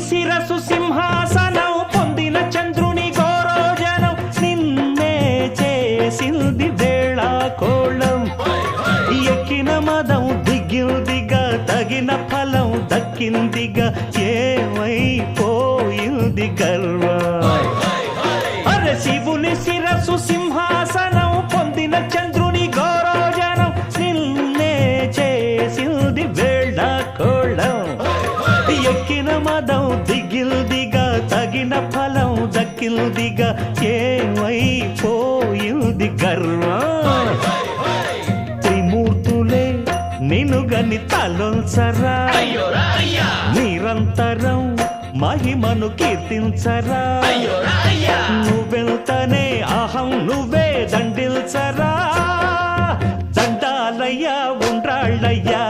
శిరసు సింహాసనం పొందిన చంద్రుని గోరోజనం నిన్నే చేసింది వేళ కోళం ఎక్కిన మదం దిగిందిగా తగిన ఫలం దక్కిందిగా ఏమైపోయింది గర్వ అరే శివుని శిరసు సింహాసనం పొందిన చంద్ర ఎక్కిన మదం దిగిల్దిగా తగిన ఫలం దక్కిల్దిగా ఏమైపోయింది గర్వం త్రిమూర్తులే నినుగని తలొల్సరా నిరంతరం మహిమను కీర్తించరా? నువ్వెళ్తనే అహం నువ్వే దండిల్చరా? దండాలయ్యా ఉండ్రాళ్ళయ్యా